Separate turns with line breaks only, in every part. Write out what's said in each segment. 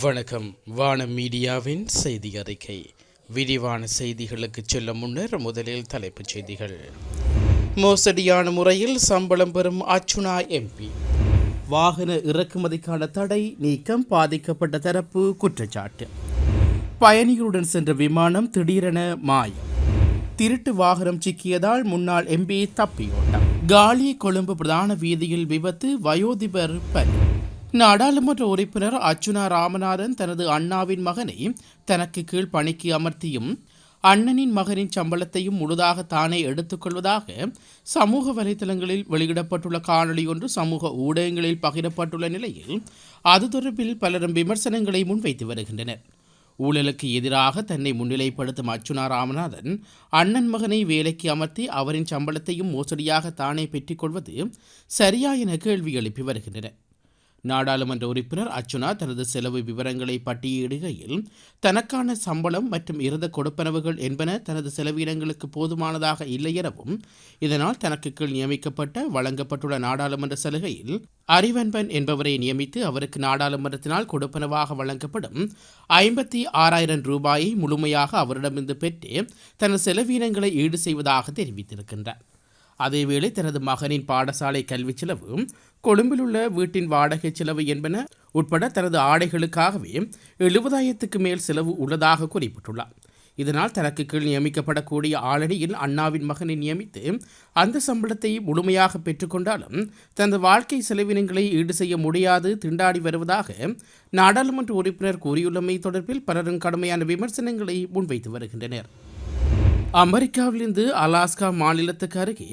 வணக்கம். வானம் மீடியாவின் செய்தி அறிக்கை. விரிவான செய்திகளுக்கு செல்ல முன்னர் முதலில் தலைப்புச் செய்திகள். மோசடியான முறையில் சம்பளம் பெறும் அச்சுனா எம்பி. வாகன இறக்குமதிக்கான தடை நீக்கம் பாதிக்கப்பட்ட தரப்பு குற்றச்சாட்டு. பயணிகளுடன் சென்ற விமானம் திடீரென மாயம். திருட்டு வாகனம் சிக்கியதால் முன்னாள் எம்பி தப்பியோட்டம். காலி கொழும்பு பிரதான வீதியில் விபத்து வயோதிபர் பலி. நாடாளுமன்ற உறுப்பினர் அர்ச்சுனா ராமநாதன் தனது அண்ணாவின் மகனை தனக்கு கீழ் பணிக்கு அமர்த்தியும் அண்ணனின் மகனின் சம்பளத்தையும் முழுதாக தானே எடுத்துக்கொள்வதாக சமூக வலைதளங்களில் வெளியிடப்பட்டுள்ள காணொளி ஒன்று சமூக ஊடகங்களில் பகிரப்பட்டுள்ள நிலையில் அது தொடர்பில் பலரும் விமர்சனங்களை முன்வைத்து வருகின்றனர். ஊழலுக்கு எதிராக தன்னை முன்னிலைப்படுத்தும் அர்ச்சுனா ராமநாதன் அண்ணன் மகனை வேலைக்கு அமர்த்தி அவரின் சம்பளத்தையும் மோசடியாக தானே பெற்றுக்கொள்வது சரியா என கேள்வி எழுப்பி வருகின்றனர். நாடாளுமன்ற உறுப்பினர் அர்ச்சுனா தனது செலவு விவரங்களை பட்டியலிடுகையில் தனக்கான சம்பளம் மற்றும் இருந்த கொடுப்பனவுகள் என்பன தனது செலவினங்களுக்கு போதுமானதாக இல்லை எனவும் இதனால் தனக்கு கீழ் நியமிக்கப்பட்ட வழங்கப்பட்டுள்ள நாடாளுமன்ற சலுகையில் அறிவன்பன் என்பவரை நியமித்து அவருக்கு நாடாளுமன்றத்தினால் கொடுப்பனவாக வழங்கப்படும் ஐம்பத்தி ஆறாயிரம் ரூபாயை முழுமையாக அவரிடமிருந்து பெற்று தனது செலவினங்களை ஈடு செய்வதாக தெரிவித்திருக்கின்றார். அதேவேளை தனது மகனின் பாடசாலை கல்வி செலவு கொழும்பில் உள்ள வீட்டின் வாடகை செலவு என்பன உட்பட தனது ஆடைகளுக்காகவே எழுபதாயிரத்துக்கு மேல் செலவு உள்ளதாக குறிப்பிட்டுள்ளார். இதனால் தனக்கு கீழ் நியமிக்கப்படக்கூடிய ஆளணியில் அண்ணாவின் மகனை நியமித்து அந்த சம்பளத்தை முழுமையாக பெற்றுக்கொண்டாலும் தனது வாழ்க்கை செலவினங்களை ஈடு செய்ய முடியாது திண்டாடி வருவதாக நாடாளுமன்ற உறுப்பினர் கூறியுள்ளமை தொடர்பில் பலரும் கடுமையான விமர்சனங்களை முன்வைத்து வருகின்றனர். அமெரிக்காவிலிருந்து அலாஸ்கா மாநிலத்துக்கு அருகே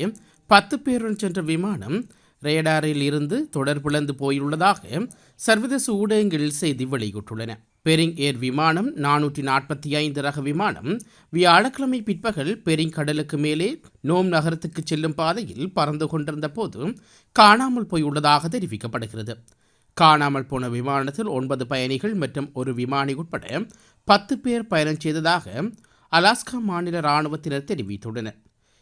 பத்து பேருடன் சென்ற விமானம் ரேடாரில் இருந்து தொடர்பிழந்து போயுள்ளதாக சர்வதேச ஊடகங்களில் செய்தி வெளியிட்டுள்ளன. பெரிங் ஏர் விமானம் நானூற்றி நாற்பத்தி ஐந்து ரக விமானம் வியாழக்கிழமை பிற்பகல் பெரிங் கடலுக்கு மேலே நோம் நகரத்துக்கு செல்லும் பாதையில் பறந்து கொண்டிருந்த போது காணாமல் போயுள்ளதாக தெரிவிக்கப்படுகிறது. காணாமல் போன விமானத்தில் ஒன்பது பயணிகள் மற்றும் ஒரு விமானி உட்பட பத்து பேர் பயணம் செய்ததாக அலாஸ்கா மாநில இராணுவத்தினர் தெரிவித்துள்ளனர்.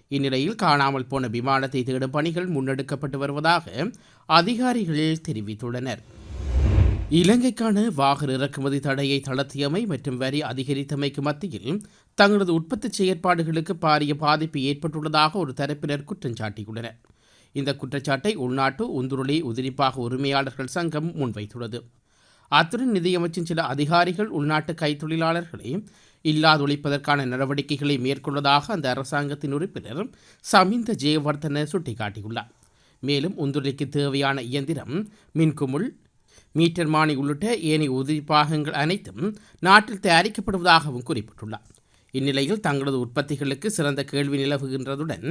இந்நிலையில் காணாமல் போன விமானத்தை தேடும் பணிகள் முன்னெடுக்கப்பட்டு வருவதாக அதிகாரிகள் தெரிவித்துள்ளனர். இலங்கைக்கான வாகன இறக்குமதி தடையை தளர்த்தியமை மற்றும் வரி அதிகரித்தமைக்கு மத்தியில் தங்களது உற்பத்தி செயற்பாடுகளுக்கு பாரிய பாதிப்பு ஏற்பட்டுள்ளதாக ஒரு தரப்பினர் குற்றம் சாட்டியுள்ளனர். இந்த குற்றச்சாட்டை உள்நாட்டு உந்துருளி உதிரிப்பாக உரிமையாளர்கள் சங்கம் முன்வைத்துள்ளது. அத்துடன் நிதியமைச்சின் சில அதிகாரிகள் உள்நாட்டு கைத்தொழிலாளர்களை இல்லாதொழிப்பதற்கான நடவடிக்கைகளை மேற்கொள்வதாக அந்த அரசாங்கத்தின் உறுப்பினர் சமிந்த ஜெயவர்தன சுட்டிக்காட்டியுள்ளார். மேலும் உந்துரைக்கு தேவையான இயந்திரம் மின்குமுள் மீட்டர் மானி உள்ளிட்ட ஏனைய உதிரிப்பாகங்கள் அனைத்தும் நாட்டில் தயாரிக்கப்படுவதாகவும் குறிப்பிட்டுள்ளார். இந்நிலையில் தங்களது உற்பத்திகளுக்கு சிறந்த கேள்வி நிலவுகின்றதுடன்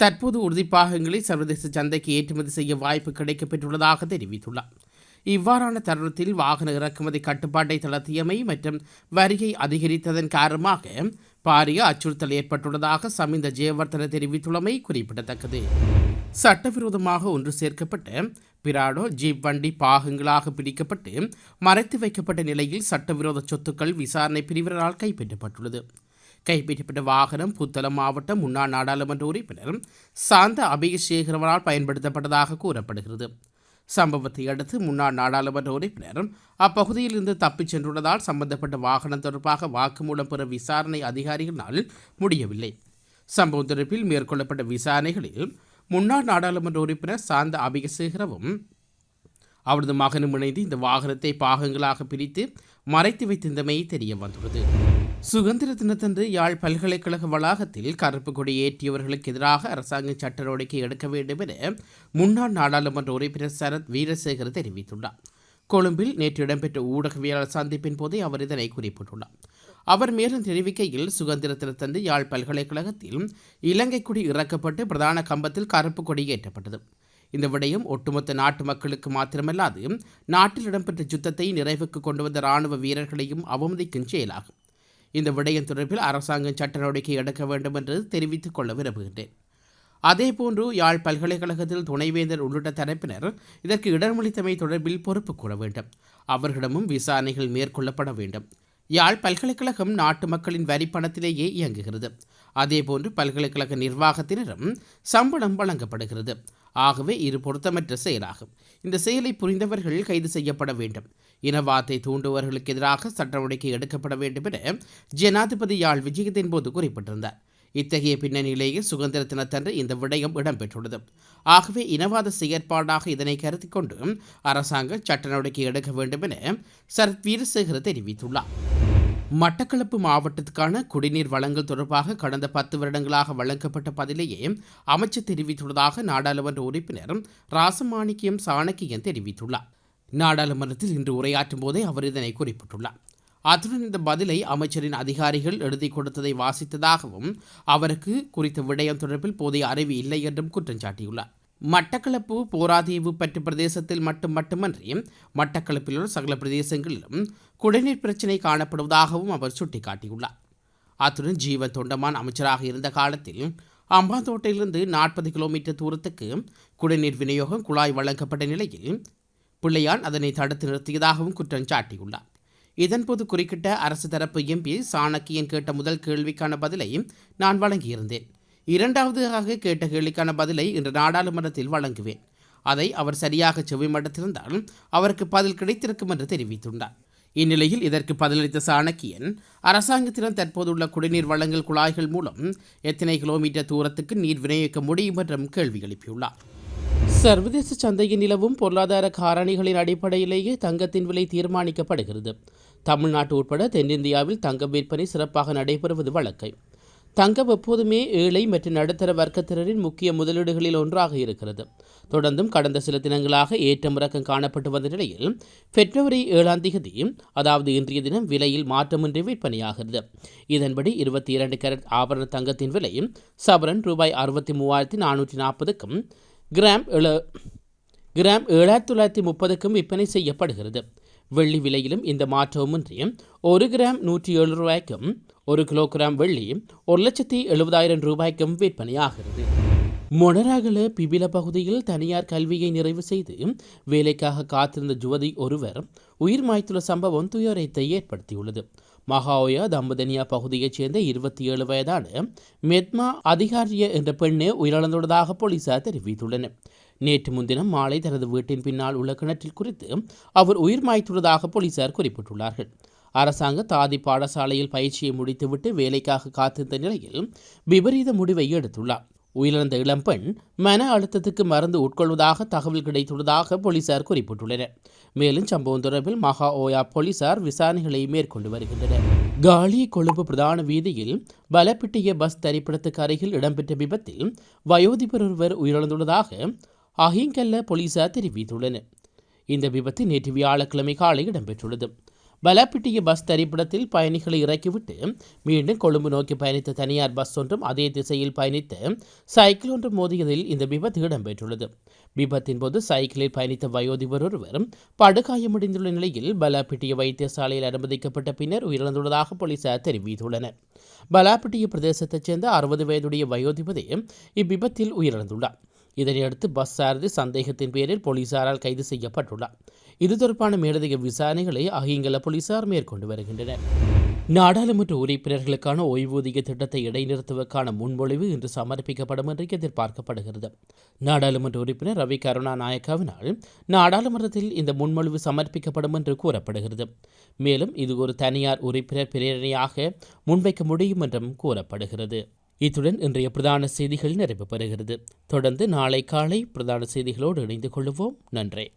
தற்போது உறுதிப்பாகங்களை சர்வதேச சந்தைக்கு ஏற்றுமதி செய்ய வாய்ப்பு கிடைக்கப்பெற்றுள்ளதாக தெரிவித்துள்ளார். இவ்வாறான தருணத்தில் வாகன இறக்குமதி கட்டுப்பாட்டை தளர்த்தியமை மற்றும் வரியை அதிகரித்ததன் காரணமாக பாரிய அச்சுறுத்தல் ஏற்பட்டுள்ளதாக சமிந்த ஜெயவர்தன தெரிவித்துள்ளமை குறிப்பிடத்தக்கது. சட்டவிரோதமாக ஒன்று சேர்க்கப்பட்ட பிராடோ ஜீப் வண்டி பாகங்களாக பிடிக்கப்பட்டு மறைத்து வைக்கப்பட்ட நிலையில் சட்டவிரோத சொத்துக்கள் விசாரணை பிரிவினரால் கைப்பற்றப்பட்டுள்ளது. கைப்பற்றப்பட்ட வாகனம் புத்தளம் மாவட்ட முன்னாள் நாடாளுமன்ற உறுப்பினர் சாந்த அபிஷேகரவனால் பயன்படுத்தப்பட்டதாக கூறப்படுகிறது. சம்பவத்தை அடுத்து முன்னாள் நாடாளுமன்ற உறுப்பினரும் அப்பகுதியில் இருந்து தப்பிச் சென்றுள்ளதால் சம்பந்தப்பட்ட வாகனம் தொடர்பாக வாக்குமூலம் பெற விசாரணை அதிகாரிகளால் முடியவில்லை. சம்பவம் தொடர்பில் மேற்கொள்ளப்பட்ட விசாரணைகளில் முன்னாள் நாடாளுமன்ற உறுப்பினர் சாந்த அபிகசேகரவும் அவரது மகனும் இணைந்து இந்த வாகனத்தை பாகங்களாக பிரித்து மறைத்து வைத்திருந்தமை தெரிய வந்துள்ளது. சுதந்திர தினத்தன்று யாழ் பல்கலைக்கழக வளாகத்தில் கருப்பு கொடி ஏற்றியவர்களுக்கு எதிராக அரசாங்க சட்ட நடவடிக்கை எடுக்க வேண்டும் என முன்னாள் நாடாளுமன்ற உறுப்பினர் சரத் வீரசேகர் தெரிவித்துள்ளார். கொழும்பில் நேற்று இடம்பெற்ற ஊடகவியலாளர் சந்திப்பின் போதே அவர் இதனை குறிப்பிட்டுள்ளார். அவர் மேலும் தெரிவிக்கையில் சுதந்திர தினத்தன்று யாழ் பல்கலைக்கழகத்தில் இலங்கை கொடி இறக்கப்பட்டு பிரதான கம்பத்தில் கருப்பு கொடி ஏற்றப்பட்டது. இந்த விடயம் ஒட்டுமொத்த நாட்டு மக்களுக்கு மாத்திரமல்லாது நாட்டில் இடம்பெற்ற யுத்தத்தை நிறைவுக்கு கொண்டு வந்த இராணுவ வீரர்களையும் அவமதிக்கும் செயலாகும். இந்த விடயம் தொடர்பில் அரசாங்கம் சட்ட நடவடிக்கை எடுக்க வேண்டும் என்று தெரிவித்துக் கொள்ள விரும்புகின்றேன். அதேபோன்று யாழ் பல்கலைக்கழகத்தில் துணைவேந்தர் உள்ளிட்ட தரப்பினர் இதற்கு இடமளித்தமை தொடர்பில் பொறுப்பு கூற வேண்டும். அவர்களிடமும் விசாரணைகள் மேற்கொள்ளப்பட வேண்டும். யாழ் பல்கலைக்கழகம் நாட்டு மக்களின் வரி பணத்திலேயே இயங்குகிறது. அதேபோன்று பல்கலைக்கழக நிர்வாகத்தினரும் சம்பளம் வழங்கப்படுகிறது. ஆகவே இது பொருத்தமற்ற செயலாகும். இந்த செயலை புரிந்தவர்கள் கைது செய்யப்பட வேண்டும்.
இனவாதத்தை தூண்டுபவர்களுக்கு எதிராக சட்ட நடவடிக்கை எடுக்கப்பட வேண்டும் என ஜனாதிபதி யாழ் விஜயத்தின் போது குறிப்பிட்டிருந்தார். இத்தகைய பின்னணியிலேயே சுதந்திர தினத்தன்று இந்த விடயம் இடம்பெற்றுள்ளது. ஆகவே இனவாத செயற்பாடாக இதனை கருத்தில் கொண்டு அரசாங்கம் சட்ட நடவடிக்கை எடுக்க வேண்டும் என சரத் வீரசேகர தெரிவித்துள்ளார். மட்டக்களப்பு மாவட்டத்துக்கான குடிநீர் வழங்கல் தொடர்பாக கடந்த பத்து வருடங்களாக வழங்கப்பட்ட பதிலையே அமைச்சர் தெரிவித்துள்ளதாக நாடாளுமன்ற உறுப்பினர் ராசமாணிக்கியம் சாணக்கியன் தெரிவித்துள்ளார். நாடாளுமன்றத்தில் இன்று உரையாற்றும் போதே அவர் இதனை குறிப்பிட்டுள்ளார். அத்துடன் இந்த பதிலை அமைச்சரின் அதிகாரிகள் எழுதி கொடுத்ததை வாசித்ததாகவும் அவருக்கு குறித்த விடயம் தொடர்பில் போதிய அறிவு இல்லை என்றும் குற்றம் சாட்டியுள்ளார். மட்டக்களப்பு போராதீவு பற்று பிரதேசத்தில் மட்டும் மட்டுமன்றி மட்டக்களப்பில் உள்ள சகல பிரதேசங்களிலும் குடிநீர் பிரச்சினை காணப்படுவதாகவும் அவர் சுட்டிக்காட்டியுள்ளார். அத்துடன் ஜீவன் தொண்டமான் அமைச்சராக இருந்த காலத்தில் அம்பாந்தோட்டையிலிருந்து நாற்பது கிலோமீட்டர் தூரத்துக்கு குடிநீர் விநியோகம் குழாய் வழங்கப்பட்ட நிலையில் பிள்ளையான் அதனை தடுத்து நிறுத்தியதாகவும் குற்றம் சாட்டியுள்ளார் இதன்போது குறுக்கிட்ட அரசு தரப்பு எம்பி சாணக்கியன் கேட்ட முதல் கேள்விக்கான பதிலை நான் வழங்கியிருந்தேன். இரண்டாவதாக கேட்ட கேள்விக்கான பதிலை இன்று நாடாளுமன்றத்தில் வழங்குவேன். அதை அவர் சரியாக செவிமடுத்திருந்தால் அவருக்கு பதில் கிடைத்திருக்கும் என்று தெரிவித்துள்ளார். இந்நிலையில் இதற்கு பதிலளித்த சாணக்கியன் அரசாங்கத்திடம் தற்போதுள்ள குடிநீர் வழங்கல் குழாய்கள் மூலம் எத்தனை கிலோமீட்டர் தூரத்துக்கு நீர் விநியோகிக்க முடியும் என்றும் கேள்வி எழுப்பியுள்ளார். சர்வதேச சந்தையில் நிலவும் பொருளாதார காரணிகளின் அடிப்படையிலேயே தங்கத்தின் விலை தீர்மானிக்கப்படுகிறது. தமிழ்நாட்டு உட்பட தென்னிந்தியாவில் தங்கம் விற்பனை சிறப்பாக நடைபெறுவது வழக்கை தங்கம் எப்போதுமே ஏழை மற்றும் நடுத்தர வர்க்கத்தினரின் முக்கிய முதலீடுகளில் ஒன்றாக இருக்கிறது. தொடர்ந்தும் கடந்த சில தினங்களாக ஏற்றம் இறக்கம் காணப்பட்டு வந்த நிலையில் பிப்ரவரி ஏழாம் தேதி அதாவது இன்றைய தினம் விலையில் மாற்றமின்றி விற்பனையாகிறது. இதன்படி இருபத்தி இரண்டு கேரட் ஆபரண தங்கத்தின் விலை சவரன் ரூபாய் அறுபத்தி மூவாயிரத்தி நானூற்றி நாற்பதுக்கும் கிராம் ஏழு கிராம் ஏழாயிரத்தி தொள்ளாயிரத்தி முப்பதுக்கும் விற்பனை செய்யப்படுகிறது. வெள்ளி விலையிலும் இந்த மாற்றமின்றி ஒரு கிராம் நூற்றி ஏழு ரூபாய்க்கும் ஒரு கிலோகிராம் வெள்ளி ஒரு லட்சத்தி எழுபதாயிரம் ரூபாய்க்கும் விற்பனையாகிறது. மொனராகல பிபில பகுதியில் தனியார் கல்வியை நிறைவு செய்து வேலைக்காக காத்திருந்த ஜுவதி ஒருவர் உயிர் மாய்த்துள்ள சம்பவம் துயரத்தை ஏற்படுத்தியுள்ளது. மகாோயா தம்பதனியா பகுதியைச் சேர்ந்த இருபத்தி ஏழு வயதான மெத்மா அதிகாரிய என்ற பெண்ணே உயிரிழந்துள்ளதாக போலீசார் தெரிவித்துள்ளனர். நேற்று முன்தினம் மாலை தனது வீட்டின் பின்னால் உள்ள கிணற்றில் குறித்து அவர் உயிர் மாய்த்துள்ளதாக போலீசார் குறிப்பிட்டுள்ளார்கள். அரசாங்க தாதி பாடசாலையில் பயிற்சியை முடித்துவிட்டு வேலைக்காக காத்திருந்த நிலையில் விபரீத முடிவை எடுத்துள்ளார். உயிரிழந்த இளம்பெண் மன அழுத்தத்துக்கு மருந்து உட்கொள்வதாக தகவல் கிடைத்துள்ளதாக போலீசார் குறிப்பிட்டுள்ளனர். மேலும் சம்பவம் தொடர்பில் மகா ஓயா போலீசார் விசாரணைகளை மேற்கொண்டு வருகின்றனர். காலி கொழும்பு பிரதான வீதியில் பலப்பிட்டிய பஸ் தரிப்பிடத்துக்கு அருகில் இடம்பெற்ற விபத்தில் வயோதிபர் ஒருவர் உயிரிழந்துள்ளதாக அஹிங்கல்ல போலீசார் தெரிவித்துள்ளனர். இந்த விபத்து நேற்று வியாழக்கிழமை காலை இடம்பெற்றுள்ளது. பலப்பிட்டிய பஸ் தரிப்பிடத்தில் பயணிகளை இறக்கிவிட்டு மீண்டும் கொழும்பு நோக்கி பயணித்த தனியார் பஸ் ஒன்றும் அதே திசையில் பயணித்து சைக்கிள் ஒன்று மோதியதில் இந்த விபத்து இடம்பெற்றுள்ளது. விபத்தின் போது சைக்கிளில் பயணித்த வயோதிபர் ஒருவர் படுகாயமடைந்துள்ள நிலையில் பலாப்பிட்டிய வைத்தியசாலையில் அனுமதிக்கப்பட்ட பின்னர் உயிரிழந்துள்ளதாக போலீசார் தெரிவித்துள்ளனர். பலாப்பிட்டிய பிரதேசத்தைச் சேர்ந்த அறுபது வயதுடைய வயோதிபதி இவ்விபத்தில் உயிரிழந்துள்ளார். இதனையடுத்து பஸ் சாரதி சந்தேகத்தின் பேரில் போலீசாரால் கைது செய்யப்பட்டுள்ளார். இது தொடர்பான மேலதிக விசாரணைகளை அகிங்கல போலீசார் மேற்கொண்டு வருகின்றனர். நாடாளுமன்ற உறுப்பினர்களுக்கான ஓய்வூதிய திட்டத்தை இடைநிறுத்துவதற்கான முன்மொழிவு இன்று சமர்ப்பிக்கப்படும் என்று எதிர்பார்க்கப்படுகிறது. நாடாளுமன்ற உறுப்பினர் ரவி கருணா நாயக்காவினால் நாடாளுமன்றத்தில் இந்த முன்மொழிவு சமர்ப்பிக்கப்படும் என்று கூறப்படுகிறது. மேலும் இது ஒரு தனியார் உறுப்பினர் பிரேரணையாக முன்வைக்க முடியும் என்றும் கூறப்படுகிறது. இத்துடன் இன்றைய பிரதான செய்திகள் நிறைவு பெறுகிறது தொடர்ந்து நாளை காலை பிரதான செய்திகளோடு இணைந்து கொள்வோம் நன்றி.